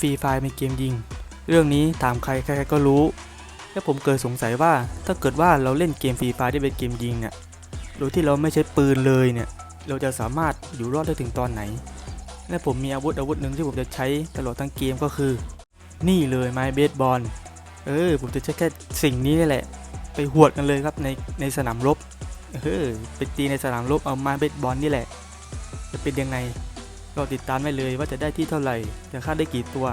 ฟรีไฟเป็นเกมยิง เรื่องนี้ถามใครใครๆก็รู้ และผมเกิดสงสัยว่าถ้าเกิดว่าเราเล่นเกมฟรีไฟที่เป็นเกมยิงเนี่ยโดยที่เราไม่ใช้ปืนเลยเนี่ยเราจะสามารถอยู่รอดได้ถึงตอนไหน และผมมีอาวุธอาวุธหนึ่งที่ผมจะใช้ตลอดทั้งเกมก็คือ นี่เลยไม้เบสบอลเออผมจะใช้แค่สิ่งนี้นี่แหละ ไปหวดกันเลยครับในในสนามรบเออไปตีในสนามรบเอาไม้เบสบอลนี่แหละ จะเป็นยังไง รอติดตามได้เลยว่าจะได้ที่เท่าไหร่ จะฆ่าได้กี่ตัว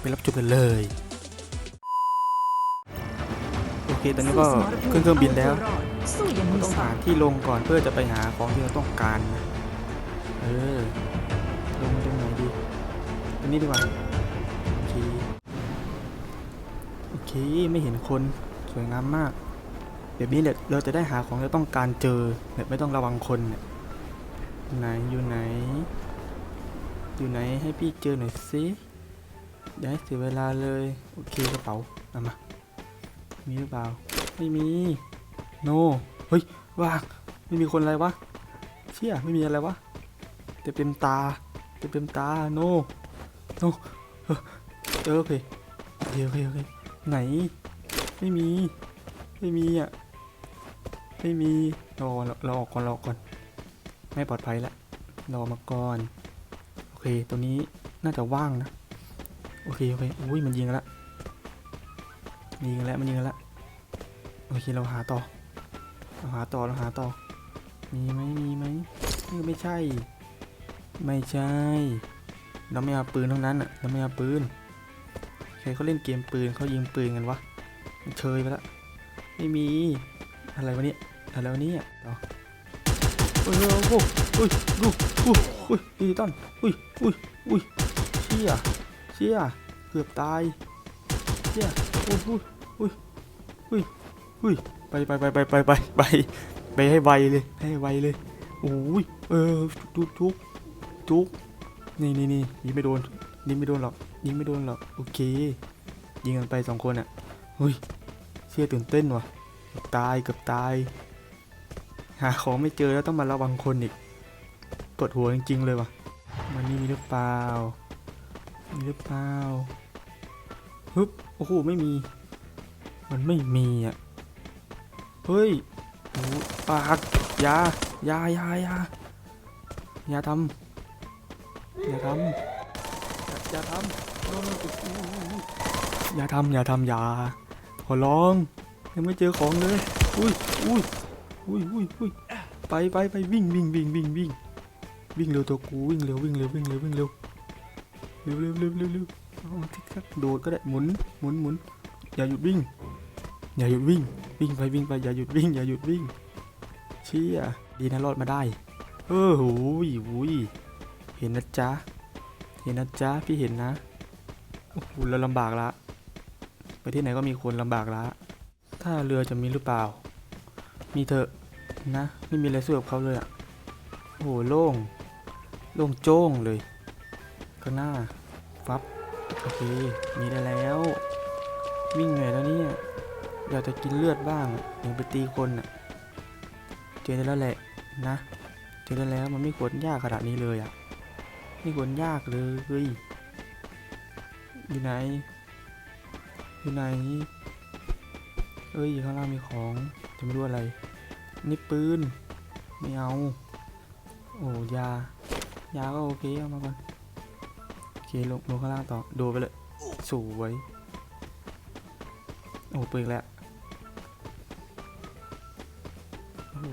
ไปรับชมกันเลย โอเค ตอนนี้ก็ขึ้นเครื่องบินแล้ว ต้องหาที่ลงก่อนเพื่อจะไปหาของที่เราต้องการนะเออ ลงตรงไหนดีตรงนี้ดีกว่า โอเค โอเค ไม่เห็นคน สวยงามมากแบบนี้แหละเราจะได้หาของที่เราต้องการเจอแบบไม่ต้องระวังคนเนี่ยไหนอยู่ไหน อยู่ไหนให้พี่เจอหน่อยสิอย่าให้เสียเวลาเลย โอเคกระเป๋าเอามา มีหรือเปล่า ไม่มี โนเฮ้ยว่างไม่มีคนอะไรวะ เชี่ยไม่มีอะไรวะเต็มเต็มตาเต็มเต็มตา โน โนเออเออโอเคโอเคโอเคโอเคไหน ไม่มี ไม่มีอะ ไม่มีรอรอออกก่อนรอก่อน ไม่ปลอดภัยละรอมาก่อน ตัวนี้น่าจะว่างนะ โอเค โอเค อุ้ย มันยิงกันละมันยิงแล้วมันยิงกันละโอเค เราหาต่อ เราหาต่อ เราหาต่อ มีไหมมีไหมไม่ใช่ ไม่ใช่ เราไม่เอาปืนทั้งนั้นอะ เราไม่เอาปืน ใครเขาเล่นเกมปืนเขายิงปืนกันวะเชยไปละ ไม่มี อะไรวะเนี่ยอะไรวะเนี่ยต่อ โอ้ยโอ้โอุ้ยดูอุ้ยอุ้ยดีต้นอุ้ยอุ้ยอุ้ยเชี่ยเชี่ยเกือบตายเชี่ยอุ้ยอุ้ยอุ้ยอุ้ยอุ้ยไปไปไปไปไปไปไปไปให้ไวเลยให้ไวเลยโอ้ยเออจุกจุกจุกนี่นี่นี่ยิงไม่โดนยิงไม่โดนหรอกยิงไม่โดนหรอกโอเคยิงกันไปสองคนอะเฮ้ยเชี่ยตื่นเต้นว่ะเกือบตายเกือบตาย หาของไม่เจอแล้วต้องมาระวังคนอีกปวดหัวจริง ๆ เลยว่ะ มันนี่มีหรือเปล่า มีหรือเปล่าฮึบโอ้โหไม่มี มันไม่มีอะ เฮ้ยโอ้ปากยายายายายาทำอย่าทำอย่าทำโน่นโน่นอุ๊ยอุ๊ยอุ๊ยอย่าทำอย่าทำอย่าขอร้อง ยังไม่เจอของเลย อุ้ยอุ้ย อุ้ยอุ้ยอุ้ยไปไปไปวิ่งวิ่งวิ่งวิ่งวิ่งวิ่งเร็วตัวกูวิ่งเร็ววิ่งเร็ววิ่งเร็ววิ่งเร็วเร็วเร็วเร็วเร็วเร็วเอาทิกทักโดดก็ได้หมุนหมุนหมุนอย่าหยุดวิ่ง อย่าหยุดวิ่งวิ่งไปวิ่งไปอย่าหยุดวิ่งอย่าหยุดวิ่งเชี่ยดีนะรอดมาได้เออหูยหูยเห็นนะจ๊ะเห็นนะจ๊ะพี่เห็นนะโอ้โหเราลำบากละไปที่ไหนก็มีคนลำบากละถ้าเรือจะมีหรือเปล่า มีเถอะนะ ไม่มีอะไรสู้กับเขาเลยอะ่ะโอ้โหโล่ง โล่งโจ้งเลยข้างหน้าฟับโอเคมีได้แล้ว วิ่งเหนื่อยแล้วเนี่ยอยากจะกินเลือดบ้างอะอยาไปตีคนอะเจอได้แล้วแหละนะเจอได้แล้วมันไม่ควรยากขนาดนี้เลยอะไม่ควรยากเลยเฮ้ยอยู่ไหนอยู่ไหนเอ้ยข้างล่างมีของ จะไม่รู้อะไร นี่ปืน ไม่เอา โอ้ยา ยาก็โอเคเอามาก่อน โอเคลงลงข้างล่างต่อ โดดไปเลย สวย โอ้ปืนแล้วโอ้โห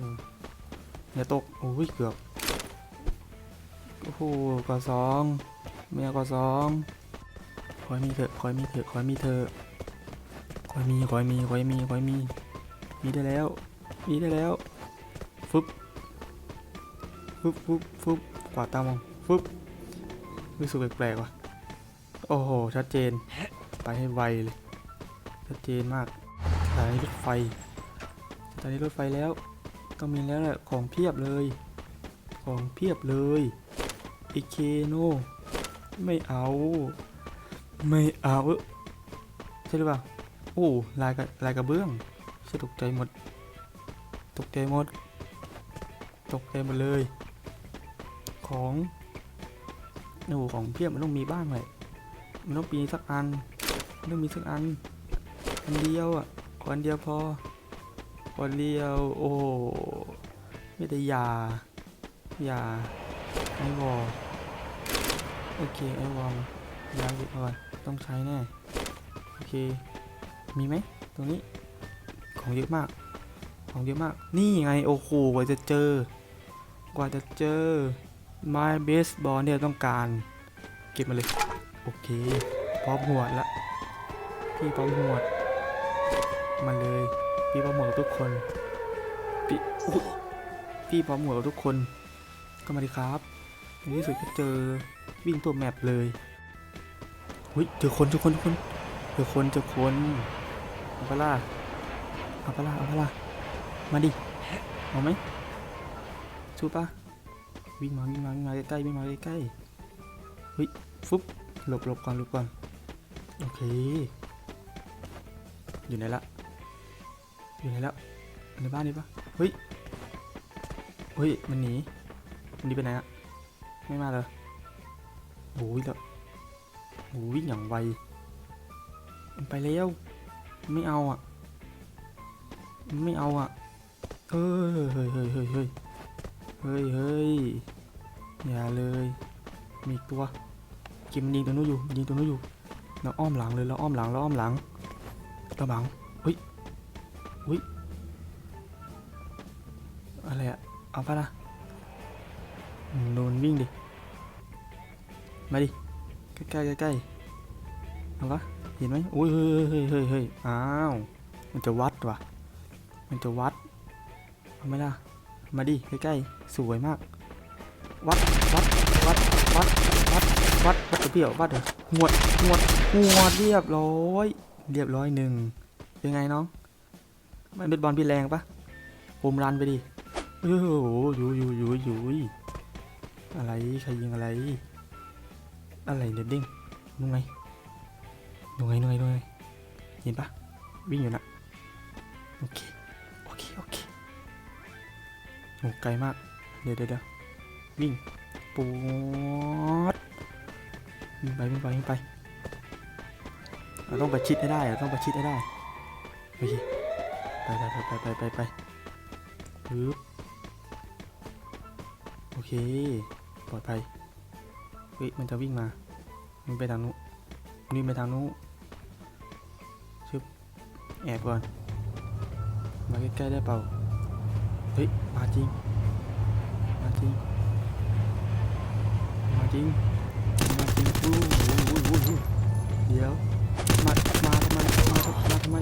อย่าตก โอ้ยเกือบ โอ้โหกอสองไม่เอากอสองขอให้มีเถอะขอให้มีเถอะขอให้มีเถอะขอให้มีขอให้มีขอให้มีขอให้มี มีได้แล้ว มีได้แล้ว ฟึบ ฟึบฟึบฟึบกวาดตามอง ฟึบรู้สึกแปลกๆว่ะ โอ้โห ชัดเจน ไปให้ไวเลย ชัดเจนมากสถานีรถไฟสถานีรถไฟแล้วต้องมีแล้วแหละของเพียบเลย ของเพียบเลยอีเคโน ไม่เอา ไม่เอาใช่หรือเปล่า โอ้ลายกับลายกระเบื้อง ใช่ตกใจหมด ตกใจหมด ตกใจหมดเลย ของโอ้ของเพียบมันต้องมีบ้างเลยมันต้องปีสักอันมันต้องมีสักอัน อันเดียวอะขออันเดียวพอขออันเดียว โอ้ไม่ได้ยา ยาไอวอลโอเคไอวอลยาหยุดก่อนต้องใช้แน่ โอเค มีไหมตรงนี้ ของเยอะมาก ของเยอะมาก นี่ไงโอ้โหกว่าจะเจอ กว่าจะเจอไม้เบสบอลเนี่ยต้องการ เก็บมาเลย โอเค พร้อมหวดละ พี่พร้อมหวดมาเลย พี่พร้อมหวดกับทุกคน พี่พี่พร้อมหวดกับทุกคน ก็มาดีครับในที่สุดก็เจอวิ่งตัวแมปเลยเฮ้ยเจอคนเจอคนเจอคนเจอคนเจอคนเอาปะล่ะ เอาปะล่ะเอาปะล่ะมาดิเอาไหมสู้ปะวิ่งมาวิ่งมาวิ่งมาใกล้ๆวิ่งมาใกล้ๆเฮ้ยฟึบหลบหลบก่อนหลบก่อนโอเค อยู่ไหนละอยู่ไหนแล้วในบ้านนี่ปะเฮ้ยเฮ้ยมันหนีมันหนีไปไหนอะไม่มาเลยโอ้ยแล้วโอ้ยอย่างไวมันไปแล้วไม่เอาอะ ไม่เอาอะเฮ้ยเฮ้ยเฮ้ยเฮ้ยเฮ้ยเฮ้ยเฮ้ยอย่าเลย มีตัวกิมนยิงตัวนู้นอยู่ยิงตัวนู้นอยู่เราอ้อมหลังเลยเราอ้อมหลังเราอ้อมหลังเราบังเฮ้ยเฮ้ยอะไรอะเอาปะล่ะโดนวิ่งดิมาดิใกล้ๆใกล้ๆเอาปะเห็นไหมอ้ยเฮ้ยเฮ้ยเฮ้ยเฮ้ยอ้าวมันจะวัดว่ะ มันจะวัดเอาไหมล่ะ มาดิใกล้ๆสวยมาก วัดวัดวัดวัดวัดวัดวัดกับเปี่ยววัดเหรอหวดหวดหวดเรียบร้อย เรียบร้อยหนึ่งเป็นไงน้องมันเป็นบอลพี่แรงปะโฮมรันไปดิโอ้โหอยู่อยู่อยู่อยู่อะไรใครยิงอะไร อะไรเด็ดดิ้งนู่นไงนู่นไงนู่นไงนู่นไงเห็นปะวิ่งอยู่นะโอเค โอ้ไกลมากเดี๋ยวเดี๋ยวเดี๋ยววิ่งปูดวิ่งไปวิ่งไปวิ่งไปเราต้องประชิดให้ได้เราต้องประชิดให้ได้โอเคไปไปไปไปไปไปไปปึ๊บโอเคปลอดภัยเฮ้ยมันจะวิ่งมามันไปทางนู้นนี่ไปทางนู้นชึบแอบก่อนมาใกล้ๆได้เปล่า เฮ้ย มาจริง มาจริง มาจริง มาจริงอู้หูหูหูหูเดี๋ยว มา มาทำไม มาทำมาทำไม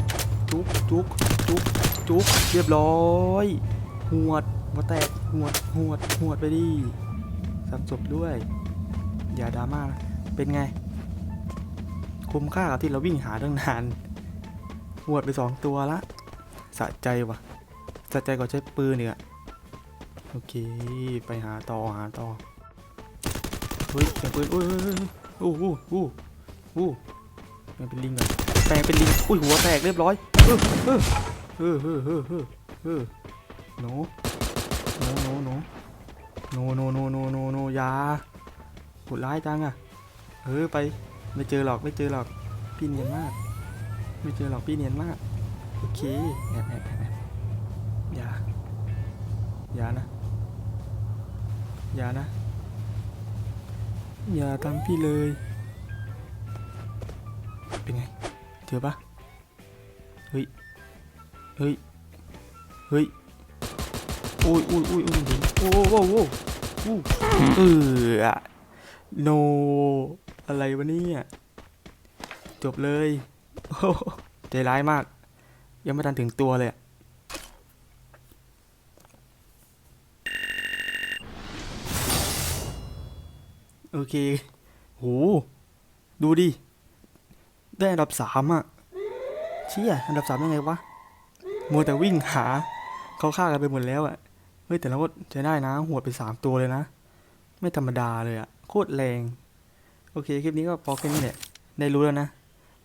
จุกจุกจุกจุกเรียบร้อยหวดมาแตกหวดหวดหวดไปดิสับศพด้วย อย่าดราม่าเป็นไง คุ้มค่ากับที่เราวิ่งหาตั้งนานหวดไปสองตัวละ สะใจว่ะ สะใจกว่าใช้ปืนเนี่ยโอเค ไปหาต่อหาต่อ เฮ้ยเสียงปืนอุ้ยโอ้โหโอ้โหแปลงเป็นลิงก่อนแปลงเป็นลิง อุ้ยหัวแตกเรียบร้อย เออเออเออเออเออเออเออโนโนโนโนโนโนโนโนโนโนอยาโหดร้ายจังอะเออไป ไม่เจอหรอกไม่เจอหรอก พี่เนียนมาก ไม่เจอหรอกพี่เนียนมาก โอเคแอบแอบแอบ อบอย่า อย่านะ อย่านะ อย่าทำพี่เลย เป็นไงเจอปะเฮ้ย เฮ้ย เฮ้ยโอ้ยโอ้ยโอ้ยโอ้ยเห็นโอ้โหโอ้โหโอ้โหเอออะโน อะไรวะเนี่ยจบเลย โอ้โหใจร้ายมาก ยังไม่ทันถึงตัวเลยอะ โอเค โห ดูดิ ได้อันดับสามอะเชี่ยอันดับสามยังไงวะ มัวแต่วิ่งหา เขาฆ่ากันไปหมดแล้วอะเฮ้ยแต่เราก็ใช้ได้นะ หัวไปสามตัวเลยนะ ไม่ธรรมดาเลยอะโคตรแรง โอเค คลิปนี้ก็พอแค่นี้แหละ ได้รู้แล้วนะ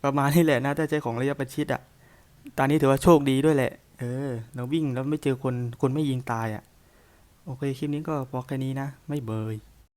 ประมาณนี้แหละนะถ้าใช้ของระยะประชิดอะตอนนี้ถือว่าโชคดีด้วยแหละ เออ เราวิ่งแล้วไม่เจอคน คนไม่ยิงตายอะโอเค คลิปนี้ก็พอแค่นี้นะ ไม่เบย